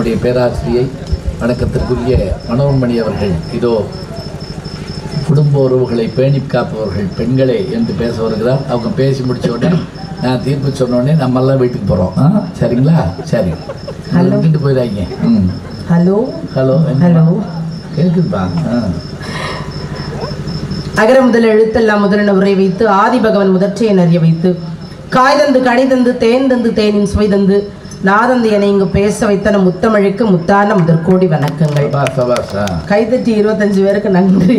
நம்முடைய பேராசிரியை வணக்கத்திற்குரிய மனோன்மணி அவர்கள் இதோ குடும்ப உறவுகளை பேணி காப்பவர்கள் பெண்களே என்று பேச வருகிறார். அவங்க பேசி முடிச்ச உடனே நான் தீர்ப்பு சொன்ன உடனே நம்மெல்லாம் வீட்டுக்கு போகிறோம் ஆ சரிங்களா? சரி. விட்டுட்டு போயிடாங்க ம். ஹலோ. Hello hello. கேட்குதுப்பா ஆ. அகர முதல் எழுத்தெல்லாம் முதலென உரை வைத்து ஆதி பகவன் முதற்றையை அறிய வைத்து காய்தந்து கனிதந்து தேன் தந்து தேனின் சுவை தந்து நாதந்து என இங்கு பேச வைத்த நம் முத்தமிழுக்கு முத்தான முதற்கோடி வணக்கங்கள். கைதட்டி இருபத்தஞ்சு பேருக்கு நன்றி.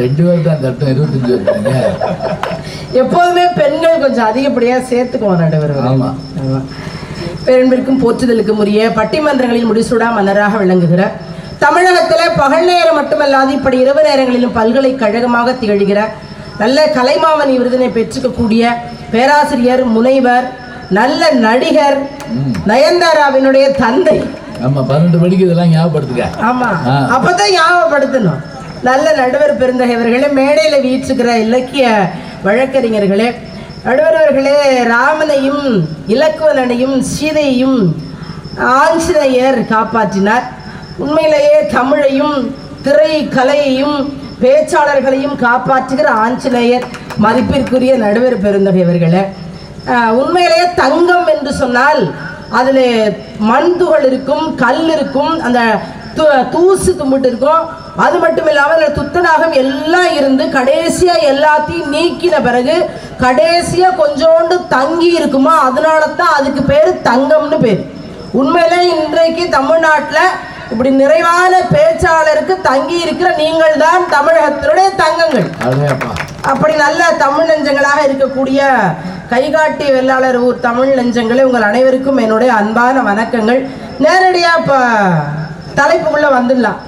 ரெண்டு பேர் தான் தட்டம் இருபத்தஞ்சு எப்போதுமே பெண்கள் கொஞ்சம் அதிகப்படியா சேர்த்துக்குவோம் நடுவர் ஆமா. பெரும்பிற்கும் போற்றுதலுக்கும் உரிய பட்டிமன்றங்களில் முடிசூடா மன்னராக விளங்குகிற தமிழகத்திலே பகல் நேரம் மட்டுமல்லாது இப்படி இரவு நேரங்களிலும் பல்கலைக்கழகமாக திகழ்கிற நல்ல கலைமாமணி விருதினை பெற்றுக்கக்கூடிய பேராசிரியர் முனைவர் நல்ல நடிகர் நயன்தாராவினுடைய தந்தை. ஆமா பன்னெண்டு மணிக்கு இதெல்லாம் ஞாபகப்படுத்துக்க ஆமா. அப்பதான் ஞாபகப்படுத்தணும். நல்ல நடுவர் பெருந்தகைவர்களே மேடையில வீச்சுக்கிற இலக்கிய வழக்கறிஞர்களே நடுவர் அவர்களே ராமனையும் இலக்குவனனையும் சீதையையும் ஆஞ்சநேயர் காப்பாற்றினார். உண்மையிலேயே தமிழையும் திரை கலையையும் பேச்சாளர்களையும் காப்பாற்றுகிற ஆஞ்சநேயர் மதிப்பிற்குரிய நடுவர் பெருந்தகைவர்களே. உண்மையிலேயே தங்கம் என்று சொன்னால் அதில் மண் துகள் இருக்கும் கல் இருக்கும் அந்த து- தூசு தும்பிட்டு இருக்கும். அது மட்டும் இல்லாமல் துத்தநாகம் எல்லாம் இருந்து கடைசியா எல்லாத்தையும் நீக்கின பிறகு கடைசியா கொஞ்சோண்டு தங்கி இருக்குமா? அதனால தான் அதுக்கு பேர் தங்கம்னு பேர். உண்மையிலே இன்றைக்கு தமிழ்நாட்டில் இப்படி நிறைவான பேச்சாளருக்கு தங்கி இருக்கிற நீங்கள் தான் தமிழகத்தினுடைய தங்கங்கள். அப்படி நல்ல தமிழ் நெஞ்சங்களாக இருக்கக்கூடிய கைகாட்டி வெள்ளாளர் ஊர் தமிழ் நெஞ்சங்களே உங்கள் அனைவருக்கும் என்னுடைய அன்பான வணக்கங்கள். நேரடியா இப்ப தலைப்புக்குள்ள வந்துடலாம்.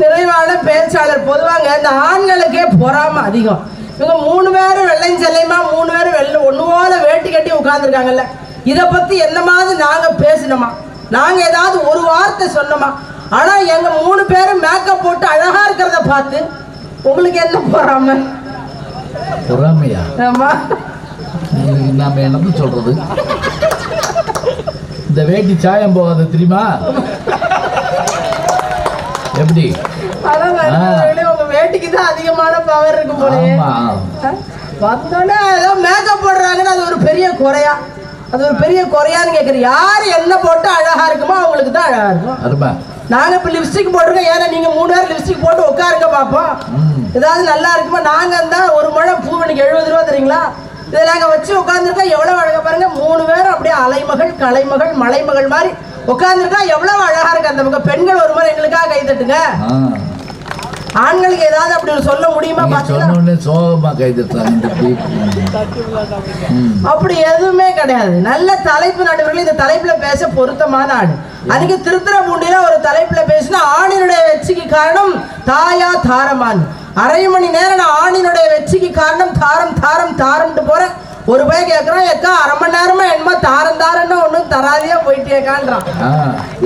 நிறைவான பேச்சாளர் பொதுவாங்க. இந்த ஆண்களுக்கே பொறாம அதிகம். இவங்க மூணு பேரும் வெள்ளையும் செல்லையுமா? மூணு பேரும் வெள்ளை போல வேட்டி கட்டி உட்கார்ந்துருக்காங்கல்ல. இதை பத்தி என்ன மாதிரி நாங்க பேசினோமா நாங்க ஏதாவது ஒரு வார்த்தை சொன்னோமா? ஆனா எங்க மூணு பேரும் மேக்கப் போட்டு அழகா இருக்கிறத பார்த்து உங்களுக்கு என்ன பொறாம? பொறாமையா? நாம என்னன்னு சொல்றது? இந்த வேட்டி சாயம் போகாத தெரியுமா? எப்படி? வேட்டிக்கு தான் அதிகமான பவர் இருக்கும் போலயே. ஆமா. வந்தோடனே ஏதோ மேக்கப் போடுறாங்கன்னு அது ஒரு பெரிய குறையா. அது ஒரு பெரிய குறையான்னு கேட்குறேன் யார் என்ன போட்டு அழகா இருக்குமோ அவங்களுக்கு தான் அழகா இருக்கும். அருமா. நாங்க இப்ப லிப்ஸ்டிக் போட்டிருக்கோம் ஏன்னா நீங்க மூணு பேர் லிப்ஸ்டிக் போட்டு உட்காருங்க பார்ப்போம் ஏதாவது நல்லா இருக்குமா? நாங்க இருந்தா ஒரு முழம் பூ எனக்கு எழுபது ரூபா தெரியுங்களா இதை நாங்க வச்சு உட்காந்துருக்கோம் எவ்வளவு அழகா பாருங்க. மூணு பேரும் அப்படியே அலைமகள் கலைமகள் மலைமகள் மாதிரி உட்காந்துருக்கா எவ்வளவு அழகா இருக்கு. அந்த பக்கம் பெண்கள் ஒரு முறை எங்களுக்காக கை தட்டுங்க. ஆண்களுக்கு ஏதாவது அப்படி சொல்ல முடியுமா? சோகமா. அப்படி எதுவுமே கிடையாது. நல்ல தலைப்பு நடுவர்கள் இந்த தலைப்புல பேச பொருத்தமான ஆடு அன்னைக்கு திருத்துறைப்பூண்டியில ஒரு தலைப்புல பேசினா ஆணினுடைய வெற்றிக்கு காரணம் தாயா தாரமான். அரை மணி நேரம் நான் ஆணினுடைய வெற்றிக்கு காரணம் தாரம் தாரம் தாரம்ட்டு போறேன். ஒரு பையன் கேட்கறான் எக்கா அரை மணி நேரமா என்னமோ தாரம் தாரம்னு ஒன்றும் தராதியா போயிட்டேக்கான்றான்.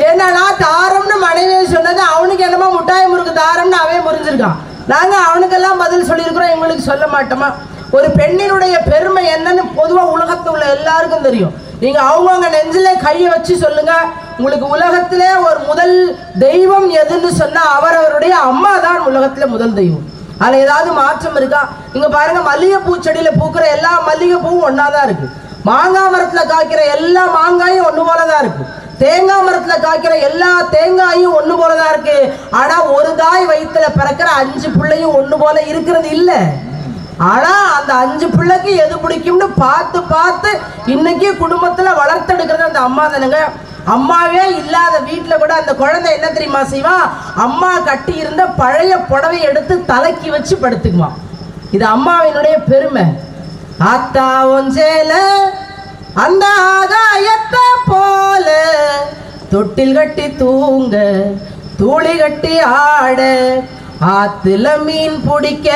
ஏன்னா தாரம்னு மனைவி சொன்னது அவனுக்கு என்னமோ முட்டாய் முறுக்கு தாரம்னு அவன் புரிஞ்சிருக்கான். நாங்க அவனுக்கெல்லாம் பதில் சொல்லியிருக்கிறோம் இவங்களுக்கு சொல்ல மாட்டோமா? ஒரு பெண்ணினுடைய பெருமை என்னன்னு பொதுவா உலகத்துல உள்ள எல்லாருக்கும் தெரியும். நீங்க அவங்கவுங்க நெஞ்சில கையை வச்சு சொல்லுங்க உங்களுக்கு உலகத்திலே ஒரு முதல் தெய்வம் எதுன்னு சொன்னா அவரவருடைய அம்மா தான் உலகத்துல முதல் தெய்வம். அதில் ஏதாவது மாற்றம் இருக்கா? இங்கே பாருங்கள் மல்லிகைப்பூ செடியில் பூக்கிற எல்லா மல்லிகைப்பூவும் ஒன்றா தான் இருக்குது மாங்காய் மரத்தில் காய்க்கிற எல்லா மாங்காயும் ஒன்று போல தான் இருக்கு. தேங்காய் மரத்தில் காய்க்கிற எல்லா தேங்காயும் ஒன்று போல தான் இருக்கு. ஆனால் ஒரு தாய் வயிற்றில் பிறக்கிற அஞ்சு பிள்ளையும் ஒன்று போல இருக்கிறது இல்லை. ஆனால் அந்த அஞ்சு பிள்ளைக்கு எது பிடிக்கும்னு பார்த்து பார்த்து இன்னைக்கு குடும்பத்தில் வளர்த்தெடுக்கிறது அந்த அம்மா தானுங்க. அம்மாவே இல்லாத வீட்டில் கூட அந்த குழந்தை என்ன தெரியுமா செய்வான் அம்மா கட்டி இருந்த பழைய புடவை எடுத்து தலைக்கு வச்சு படுத்துக்குவான் இது அம்மாவினுடைய பெருமை. ஆத்தா ஒஞ்சேல அந்த ஆகாயத்தை போல தொட்டில் கட்டி தூங்க தூளி கட்டி ஆட ஆத்துல மீன் பிடிக்க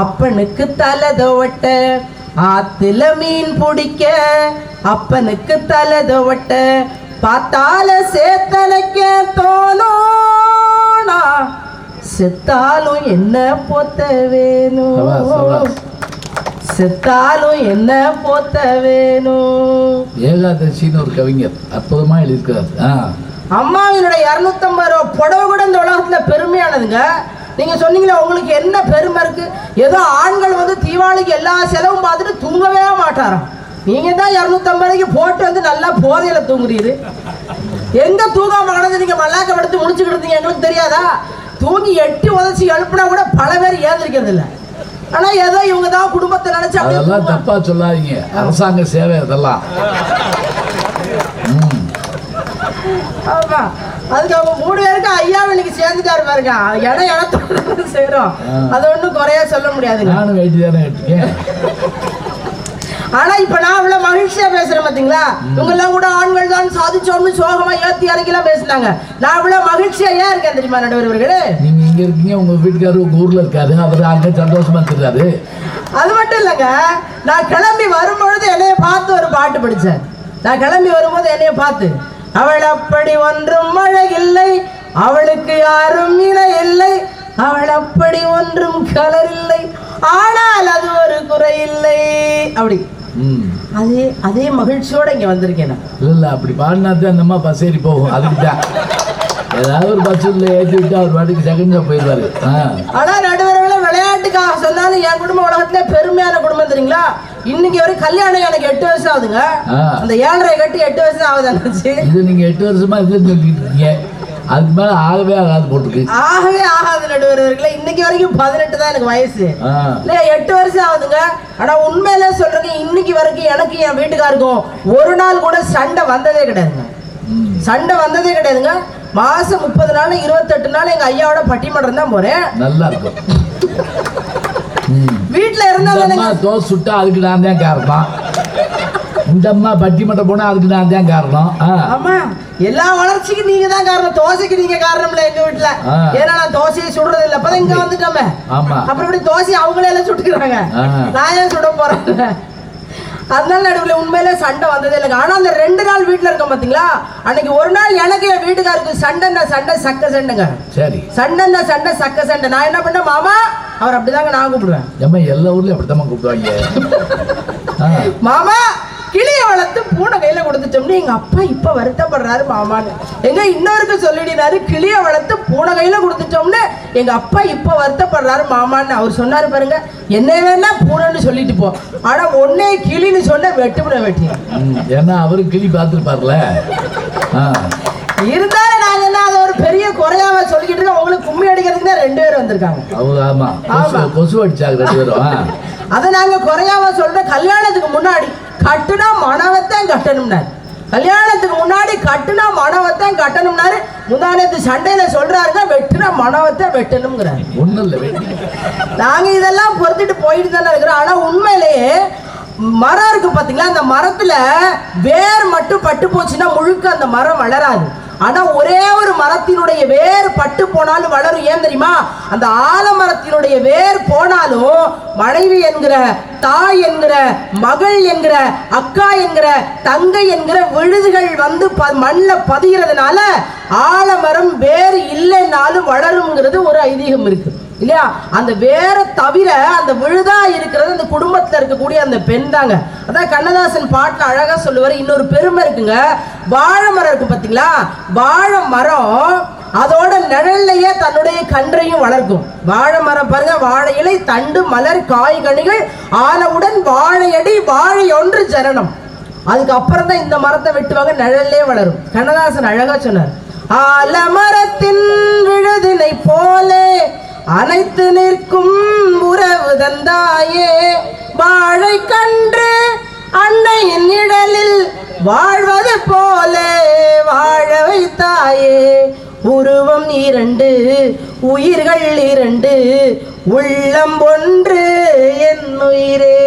அப்பனுக்கு தலை துவட்ட ஆத்துல மீன் பிடிக்க அப்பனுக்கு தலை துவட்ட பார்த்தால சேத்தனைக்க தோணோனா செத்தாலும் என்ன பொத்த வேணும். செத்தாலும் என்ன போத்த வேணும்? ஏகாதசின்னு ஒரு கவிஞர் அற்புதமா எழுதியிருக்கிறார். ஆ. அம்மாவினுடைய இரநூத்தம்பது ரூபா புடவை கூட இந்த உலகத்துல பெருமையானதுங்க. நீங்க சொன்னீங்களே உங்களுக்கு என்ன பெருமை இருக்கு? ஏதோ ஆண்கள் வந்து தீபாவளிக்கு எல்லா செலவும் பார்த்துட்டு தூங்கவே மாட்டாராம். நீங்க தான் இரநூத்தம்பது ரூபாய்க்கு போட்டு வந்து நல்லா போதையில தூங்குறீரு. எங்க தூங்காம கிடந்து நீங்க மல்லாக்க படுத்து முடிச்சுக்கிட்டு இருந்தீங்க எங்களுக்கு தெரியாதா? தூங்கி எட்டி உதச்சி எழுப்புனா கூட பல பேர் ஏந்திருக்கிறது இல்ல. ஆனா ஏதோ இவங்க தான் குடும்பத்தை நினைச்சு அதெல்லாம் தூங்குவாங்க. தப்பா சொல்லாதீங்க. அரசாங்க சேவை அதெல்லாம். ம். ஆமா. அதுக்கு அவங்க மூணு பேருக்கு ஐயா இன்னைக்கு சேர்ந்துட்டாரு பாருங்க. இடம் இடத்தோட ஆ. அது ஒண்ணும் குறைய சொல்ல முடியாதுங்க. நானும் வேட்டி தானே ஆனா இப்ப நான் அவ்வளவு மகிழ்ச்சியா பேசுறேன் பாத்தீங்களா? இவங்க எல்லாம் கூட ஆண்கள் தான் சாதிச்சோம்னு சோகமா ஏத்தி இறக்கிலாம் பேசுனாங்க. நான் அவ்வளவு மகிழ்ச்சியா ஏன் இருக்கேன் தெரியுமா நடுவர்களே நீங்க இங்க இருக்கீங்க உங்க வீட்டுக்காரர் உங்க ஊர்ல இருக்காரு. அவர் அங்க சந்தோஷமா இருக்கிறாரு. அது மட்டும் இல்லைங்க. நான் கிளம்பி வரும்பொழுது என்னைய பார்த்து ஒரு பாட்டு படிச்சேன். நான் கிளம்பி வரும்போது என்னைய பார்த்து அவள் அப்படி ஒன்றும் மழை இல்லை அவளுக்கு யாரும் இணை இல்லை அவள் அப்படி ஒன்றும் கலர் இல்லை ஆனால் அது ஒரு குறை இல்லை. அப்படி. அதே அதே மகிழ்ச்சியோட இங்க வந்திருக்கேன் இல்ல இல்ல அப்படி பாடினா தான் அந்த அம்மா பஸ் ஏறி போகும். அதுக்கு தான் ஏதாவது ஒரு பஸ்ஸில் ஏற்றி விட்டு அவர் பாட்டுக்கு செகண்டா போயிடுவாரு ஆ. ஆனா நடுவர்களை விளையாட்டுக்காக சொன்னாலும் என் குடும்ப உலகத்துல பெருமையான குடும்பம் தெரியுங்களா? இன்னைக்கு வரை கல்யாணம் எனக்கு எட்டு வருஷம் ஆகுதுங்க. அந்த ஏழரை கட்டி எட்டு வருஷம் ஆகுது இது நீங்க எட்டு வருஷமா சொல்லிட்டு இருக்கீங்க. அதுக்கு மேல ஆகவே ஆகாது போட்டுருக்கு. ஆகவே ஆகாது நடுவர்களே இன்னைக்கு வரைக்கும் பதினெட்டு தான் எனக்கு வயசு. ஆ. இல்லையா எட்டு வருஷம் ஆகுதுங்க. ஆனா உண்மையிலே சொல்றேங்க இன்னைக்கு வரைக்கும் எனக்கு என் வீட்டுக்காருக்கும் ஒரு நாள் கூட சண்டை வந்ததே கிடையாதுங்க. சண்டை வந்ததே கிடையாதுங்க. மாசம் முப்பது நாள் இருபத்தெட்டு நாள் எங்க ஐயாவோட பட்டிமன்றம் தான் போறேன். நல்லா இருக்கும். வீட்டுல அம்மா தோசை சுட்டா அதுக்கு நான் தான் காரணம். இந்த அம்மா பட்டிமன்றம் போனா அதுக்கு நான் தான் காரணம். ஆமா. எல்லா வளர்ச்சிக்கும் நீங்க தான் காரணம். தோசைக்கு நீங்க காரணம் இல்ல எங்க வீட்டுல. ஏன்னா நான் தோசையை சுடுறது இல்ல. அப்பதான் இங்க வந்துட்டோமே. அப்புறம் இப்படி தோசை அவங்களே எல்லாம் சுட்டுக்கிறாங்க. நான் ஏன் சுட போறேன்? அதனால நடுவில் உண்மையிலே சண்டை வந்ததே இல்லைங்க. ஆனா அந்த ரெண்டு நாள் வீட்டுல இருக்கோம் பாத்தீங்களா? அன்னைக்கு ஒரு நாள் எனக்கு என் வீட்டுக்காருக்கு சண்டைன்னா சண்டை சக்க சண்டைங்க. சரி. சண்டைன்னா சண்டை சக்க சண்டை. நான் என்ன பண்ணேன்? மாமா அவர் அப்படிதாங்க நான் கூப்பிடுவேன். ஏம்மா எல்லா ஊர்லயும் அப்படித்தாம்மா கூப்பிடுவாங்க. மாமா கிளியை வளர்த்து பூனை கையில கொடுத்துட்டோம்னு எங்க அப்பா இப்ப வருத்தப்படுறாரு மாமான்னு. எங்க இன்னொருக்கு சொல்லிடினாரு கிளியை வளர்த்து பூனை கையில கொடுத்துட்டோம்னு எங்க அப்பா இப்ப வருத்தப்படுறாரு மாமான்னு. அவர் சொன்னாரு பாருங்க என்ன வேணா பூனைன்னு சொல்லிட்டு போ. ஆனா ஒன்னே கிளின்னு சொன்ன வெட்டுவிட வெட்டியா ம், ஏன்னா அவரு கிளி பார்த்துருப்பார்ல. இருந்தாலும் நாங்க என்ன அதை ஒரு பெரிய குறையாம சொல்லிக்கிட்டு இருக்கோம் உங்களுக்கு கும்மி அடிக்கிறதுக்கு தான் ரெண்டு பேர் வந்திருக்காங்க. அவங்க ஆமா கொசு அடிச்சாங்க ரெண்டு பேரும் அதை நாங்க குறையாம சொல்ற கல்யாணத்துக்கு முன்னாடி கட்டுனா மனவத்தான் கட்டணும்னாரு. கல்யாணத்துக்கு முன்னாடி கட்டுனா மனவத்தான் கட்டணும்னாரு. முந்தானத்து சண்டையில சொல்றாருங்க வெட்டுனா மனவத்தை வெட்டணுங்கிறாரு ஒண்ணும் இல்லை நாங்க இதெல்லாம் பொறுத்துட்டு போயிட்டு தானே இருக்கிறோம். ஆனா உண்மையிலேயே மரம் இருக்கு பாத்தீங்களா? அந்த மரத்துல வேர் மட்டும் பட்டு போச்சுன்னா முழுக்க அந்த மரம் வளராது. ஆனா ஒரே ஒரு மரத்தினுடைய வேர் பட்டு போனாலும் வளரும். ஏன் தெரியுமா? அந்த ஆலமரத்தினுடைய வேர் போனாலும் மனைவி என்கிற தாய் என்கிற மகள் என்கிற அக்கா என்கிற தங்கை என்கிற விழுதுகள் வந்து ப மண்ணில் பதிகிறதுனால ஆலமரம் வேர் இல்லைன்னாலும் வளருங்கிறது ஒரு ஐதீகம் இருக்கு. இல்லையா? அந்த வேற தவிர அந்த விழுதா இருக்கிறது அந்த உருவத்தில் இருக்கக்கூடிய அந்த பெண் தாங்க. அதான் கண்ணதாசன் பாட்டில் அழகா சொல்லுவாரு இன்னொரு பெருமை இருக்குங்க. வாழை மரம் இருக்கு பார்த்தீங்களா வாழை மரம் அதோட நிழல்லையே தன்னுடைய கன்றையும் வளர்க்கும். வாழை மரம் பாருங்க வாழை இலை தண்டு மலர் காய் கனிகள் ஆனவுடன் வாழையடி வாழை ஒன்று ஜனனம். அதுக்கப்புறம் தான் இந்த மரத்தை வெட்டுவாங்க நிழல்லே வளரும். கண்ணதாசன் அழகா சொன்னார் ஆலமரத்தின் விழுதினை போலே அனைத்து நிற்கும் உறவு தந்தாயே. வாழை கன்று அன்னையின் நிழலில் வாழ்வது போலே வாழ வைத்தாயே. உருவம் இரண்டு உயிர்கள் இரண்டு உள்ளம் ஒன்று என் உயிரே.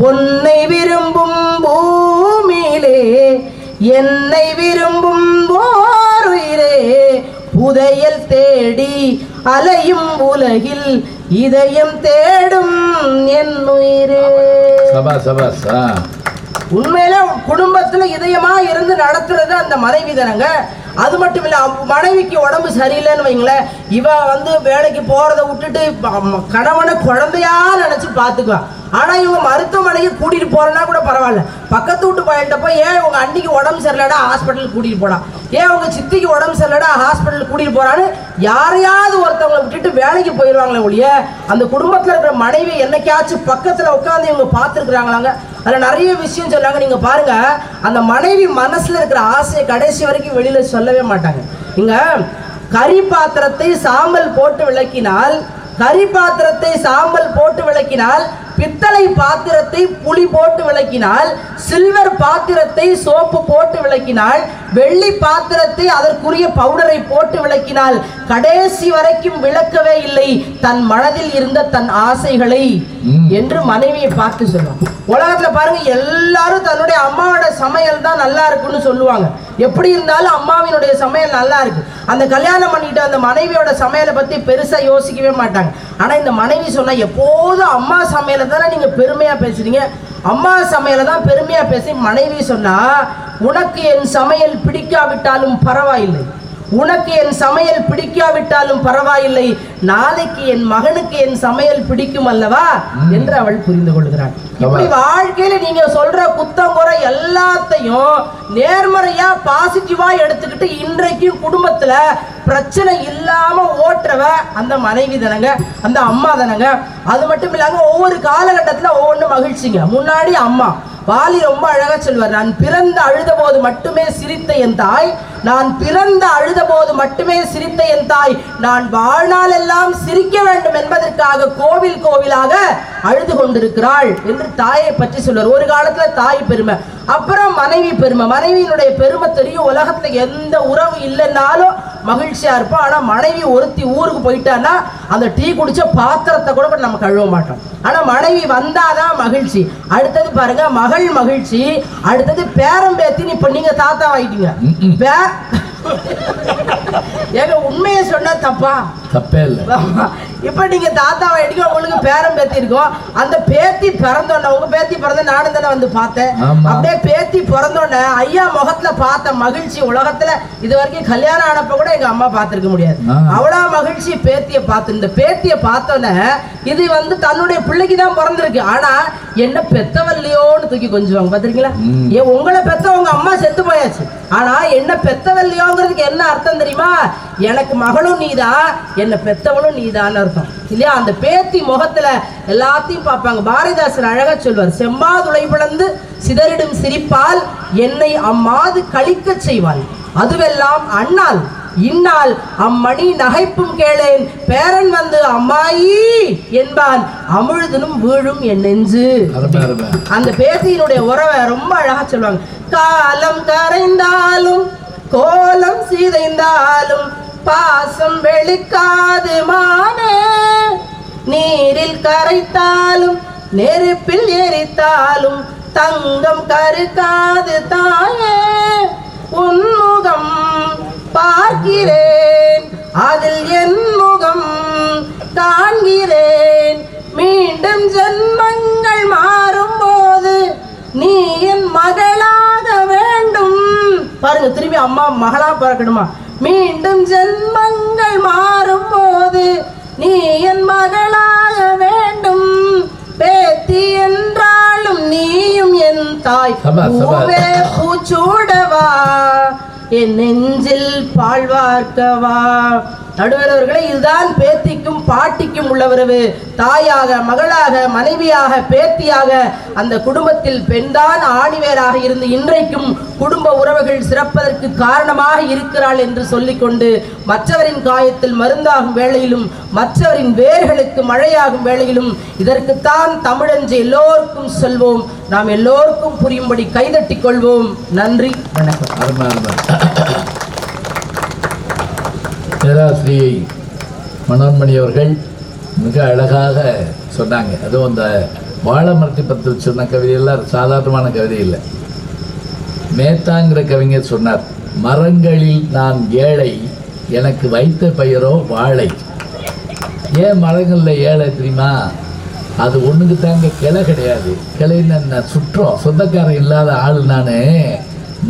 பொன்னை விரும்பும் பூமியிலே என்னை விரும்பும் ஓருயிரே புதையல் தேடி அலையும் உலகில் இதயம் தேடும் என் உயிரே. சபா சபாஸ் ஆ உண்மையில குடும்பத்துல இதயமா இருந்து நடத்துறது அந்த மனைவி தானங்க. அது மட்டும் இல்ல மனைவிக்கு உடம்பு சரியில்லைன்னு வைங்களேன். இவ வந்து வேலைக்கு போறதை விட்டுட்டு கணவனை குழந்தையா நினைச்சு பாத்துக்குவா. ஆனா இவங்க மருத்துவமனைக்கு கூட்டிட்டு போகிறேன்னா கூட பரவாயில்ல. பக்கத்து வீட்டு பையன்ட்ட போய் ஏன் உங்க அன்னைக்கு உடம்பு சரியில்லடா ஹாஸ்பிட்டலுக்கு கூட்டிட்டு போடா ஏன் உங்க சித்திக்கு உடம்பு சரியில்லடா ஹாஸ்பிட்டலுக்கு கூட்டிட்டு போறான்னு யாரையாவது ஒருத்தவங்களை விட்டுட்டு வேலைக்கு போயிடுவாங்களே ஒழிய அந்த குடும்பத்தில் இருக்கிற மனைவி என்னைக்காச்சும் பக்கத்தில் உட்காந்து இவங்க பார்த்துருக்குறாங்களாங்க. அதில் நிறைய விஷயம் சொன்னாங்க நீங்கள் பாருங்க அந்த மனைவி மனசில் இருக்கிற ஆசையை கடைசி வரைக்கும் வெளியில் சொல்லவே மாட்டாங்க. இங்கே கரி பாத்திரத்தை சாம்பல் போட்டு விளக்கினால் கரி பாத்திரத்தை சாம்பல் போட்டு விளக்கினால் பித்தளை பாத்திரத்தை புளி போட்டு விளக்கினால் சில்வர் பாத்திரத்தை சோப்பு போட்டு விளக்கினால் வெள்ளி பாத்திரத்தை அதற்குரிய பவுடரை போட்டு விளக்கினால் கடைசி வரைக்கும் விளக்கவே இல்லை. தன் மனதில் இருந்த தன் ஆசைகளை. என்று மனைவியை பார்த்து சொல்லுவாங்க உலகத்துல பாருங்க எல்லாரும் தன்னுடைய அம்மாவோட சமையல் தான் நல்லா இருக்குன்னு சொல்லுவாங்க. எப்படி இருந்தாலும் அம்மாவினுடைய சமையல் நல்லா இருக்கு. அந்த கல்யாணம் பண்ணிட்டு அந்த மனைவியோட சமையலை பத்தி பெருசா யோசிக்கவே மாட்டாங்க. ஆனா இந்த மனைவி சொன்னா எப்போதும் அம்மா சமையலை தானே நீங்க பெருமையா பேசுறீங்க? அம்மா சமையலை தான் பெருமையா பேசி மனைவி சொன்னா உனக்கு என் சமையல் பிடிக்காவிட்டாலும் பரவாயில்லை. உனக்கு என் சமையல் பிடிக்காவிட்டாலும் பரவாயில்லை. நாளைக்கு என் மகனுக்கு என் சமையல் பிடிக்கும் அல்லவா? என்று அவள் புரிந்து கொள்கிறாள். இப்படி வாழ்க்கையில நீங்க சொல்ற குத்தம் குறை எல்லாத்தையும் நேர்மறையா பாசிட்டிவா எடுத்துக்கிட்டு இன்றைக்கும் குடும்பத்துல பிரச்சனை இல்லாம ஓட்டுறவ அந்த மனைவி தானங்க அந்த அம்மா தானங்க. அது மட்டும் இல்லாம ஒவ்வொரு காலகட்டத்துல ஒவ்வொன்றும் மகிழ்ச்சிங்க. முன்னாடி அம்மா. வாலி ரொம்ப அழகா சொல்வார் நான் பிறந்த அழுத போது மட்டுமே சிரித்த என் தாய் நான் பிறந்த அழுத போது மட்டுமே சிரித்த என் தாய் நான் வாழ்நாள் எல்லாம் சிரிக்க வேண்டும் என்பதற்காக கோவில் கோவிலாக அழுது கொண்டிருக்கிறாள் என்று தாயை பற்றி சொல்வார். ஒரு காலத்துல தாய் பெருமை அப்புறம் மனைவி பெருமை. மனைவியினுடைய பெருமை தெரியும். உலகத்துல எந்த உறவு இல்லைன்னாலும் மகிழ்ச்சியா இருப்போம் ஆனா மனைவி ஒருத்தி ஊருக்கு போயிட்டான்னா அந்த டீ குடிச்ச பாத்திரத்தை கூட நம்ம கழுவ மாட்டோம். ஆனா மனைவி வந்தாதான் மகிழ்ச்சி. அடுத்தது பாருங்க மகள் மகிழ்ச்சி. அடுத்தது பேரம் பேத்தின்னு இப்ப நீங்க தாத்தா ஆயிட்டீங்க ம்ம். பே ஏங்க உண்மையை சொன்னா தப்பா? தப்பே இல்லை இப்ப நீங்க தாத்தா ஆயிட்டீங்க உங்களுக்கு பேரம் பேத்தி இருக்கும் அந்த பேத்தி பிறந்தோன்ன உங்க பேத்தி பிறந்த நானும் தானே வந்து பார்த்தேன். அப்படியே பேத்தி பிறந்தோன்ன ஐயா முகத்துல பார்த்த மகிழ்ச்சி உலகத்துல இது வரைக்கும் கல்யாணம் ஆனப்ப கூட எங்க அம்மா பார்த்திருக்க முடியாது. ஆ. அவ்வளவு மகிழ்ச்சி பேத்திய பார்த்து இந்த பேத்திய பார்த்தோன்னே இது வந்து தன்னுடைய பிள்ளைக்கு தான் பிறந்திருக்கு. ஆனா என்ன பெத்தவல்லையோன்னு தூக்கி கொஞ்சுவாங்க பாத்திருக்கீங்களா ம். ஏன் உங்களை பெத்த உங்க அம்மா செத்து போயாச்சு. ஆனா என்ன பெத்தவல்லையோங்கிறதுக்கு என்ன அர்த்தம் தெரியுமா? எனக்கு மகளும் நீதான் என்ன பெத்தவளும் நீதான் அர்த்தம். இல்லையா? அந்த பேத்தி முகத்துல எல்லாத்தையும் பார்ப்பாங்க. பாரதிதாசன் அழகா சொல்வார் செம்மாதுளை பிளந்து சிதறிடும் சிரிப்பால் என்னை அம்மாது கழிக்கச் செய்வாள் அதுவெல்லாம் அண்ணாள் இந்நாள் அம்மணி நகைப்பும் கேளேன். பேரன் வந்து அம்மாயி என்பான். அமிழ்தனும் வீழும் என் நெஞ்சு. அந்த பேத்தியினுடைய உறவை ரொம்ப அழகா சொல்லுவாங்க. காலம் கரைந்தாலும் கோலம் சிதைந்தாலும் பாசம் வெளிக்காது மானே. நீரில் கரைத்தாலும் நெருப்பில் எரித்தாலும் தங்கம் கருக்காது தாயே. உன்முகம் பார்க்கிறேன் அதில் என் முகம் காண்கிறேன். மீண்டும் ஜென்மங்கள் மாறும்போது நீ என் மகளாக வேண்டும். பாருங்க திரும்பி அம்மா மகளா பிறக்கணுமா மீண்டும் ஜென்மங்கள் மாறும்போது நீ என் மகளாக வேண்டும். பேத்தி என்றாலும் நீயும் என் தாய். பூவே பூச்சூடவா என் நெஞ்சில் பால் நடுவரவர்களை இதுதான் பேத்திக்கும் பாட்டிக்கும் உள்ள உறவு தாயாக மகளாக மனைவியாக பேத்தியாக அந்த குடும்பத்தில் பெண்தான் ஆணிவேராக இருந்து இன்றைக்கும் குடும்ப உறவுகள் சிறப்பதற்கு காரணமாக இருக்கிறாள் என்று சொல்லிக்கொண்டு மற்றவரின் காயத்தில் மருந்தாகும் வேளையிலும் மற்றவரின் வேர்களுக்கு மழையாகும் வேளையிலும் இதற்குத்தான் தமிழென்று எல்லோருக்கும் சொல்வோம். நாம் எல்லோருக்கும் புரியும்படி கைதட்டிக் கொள்வோம். நன்றி வணக்கம். அருமை அருமை. பேராசிரியை மனோன்மணி அவர்கள் மிக அழகாக சொன்னாங்க. அதுவும் அந்த வாழை மரத்தை பற்றி சொன்ன கவிதையெல்லாம் சாதாரணமான கவிதை இல்லை. மேத்தாங்கிற கவிஞர் சொன்னார் மரங்களில் நான் ஏழை எனக்கு வைத்த பெயரோ வாழை. ஏன் மரங்களில் ஏழை தெரியுமா? அது ஒன்றுக்கு தாங்க கிளை கிடையாது. கிளைன்னு என்ன சுற்றம். சொந்தக்காரன் இல்லாத ஆள் நான்.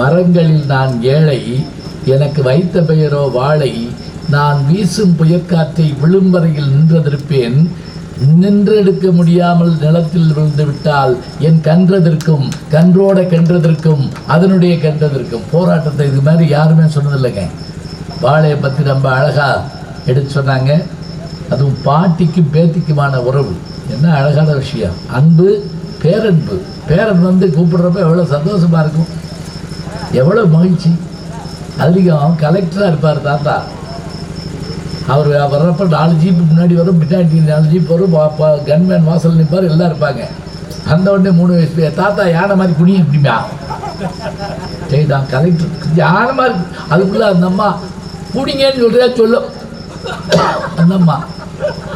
மரங்களில் நான் ஏழை எனக்கு வைத்த பெயரோ வாழை நான் வீசும் புயற்காற்றை விழும் வரையில் நின்றதிருப்பேன் நின்றெடுக்க முடியாமல் நிலத்தில் விழுந்து விட்டால் என் கன்றதற்கும் கன்றோட கன்றதற்கும் அதனுடைய கன்றதற்கும் போராட்டத்தை இது மாதிரி யாருமே சொன்னதில்லைங்க. வாழையை பற்றி ரொம்ப அழகாக எடுத்து சொன்னாங்க. அதுவும் பாட்டிக்கும் பேத்திக்குமான உறவு. என்ன அழகான விஷயம். அன்பு பேரன்பு. பேரன் வந்து கூப்பிடுறப்ப எவ்வளோ சந்தோஷமாக இருக்கும். எவ்வளோ மகிழ்ச்சி. அதிகம் கலெக்டராக இருப்பார் தாத்தா. அவர் வர்றப்ப நாலு ஜீப் முன்னாடி வரும் பின்னாடி நாலு ஜீப் வரும். கன்மேன் வாசல் நிற்பார் எல்லாம் இருப்பாங்க. அந்த உடனே மூணு வயசு தாத்தா யானை மாதிரி குனிய எப்படிமா சரி நான் கலெக்டர் யானை மாதிரி அதுக்குள்ளே அந்த அம்மா குடிங்கன்னு சொல்றியா சொல்லும் அந்த அம்மா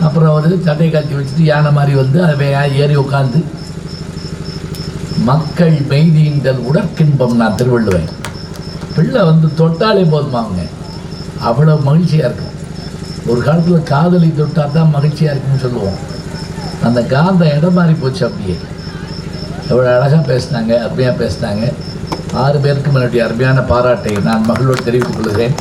அப்புறம் அவர் சட்டை காட்சி வச்சுட்டு யானை மாதிரி வந்து அதை ஏறி உட்காந்து மக்கள் மெய்தீண்டல் உடற்கின்பம் நான் திருவள்ளுவேன். பிள்ளை வந்து தொட்டாலே போதுமா அவங்க அவ்வளோ மகிழ்ச்சியாக இருக்கும். ஒரு காலத்தில் காதலி தொட்டால் தான் மகிழ்ச்சியாக இருக்குன்னு சொல்லுவோம். அந்த காந்தம் இடம் மாறி போச்சு அப்படியே. எவ்வளோ அழகாக பேசினாங்க அருமையாக பேசினாங்க. ஆறு பேருக்கு முன்னாடி அருமையான பாராட்டை நான் மகளோடு தெரிவித்துக் கொள்கிறேன்.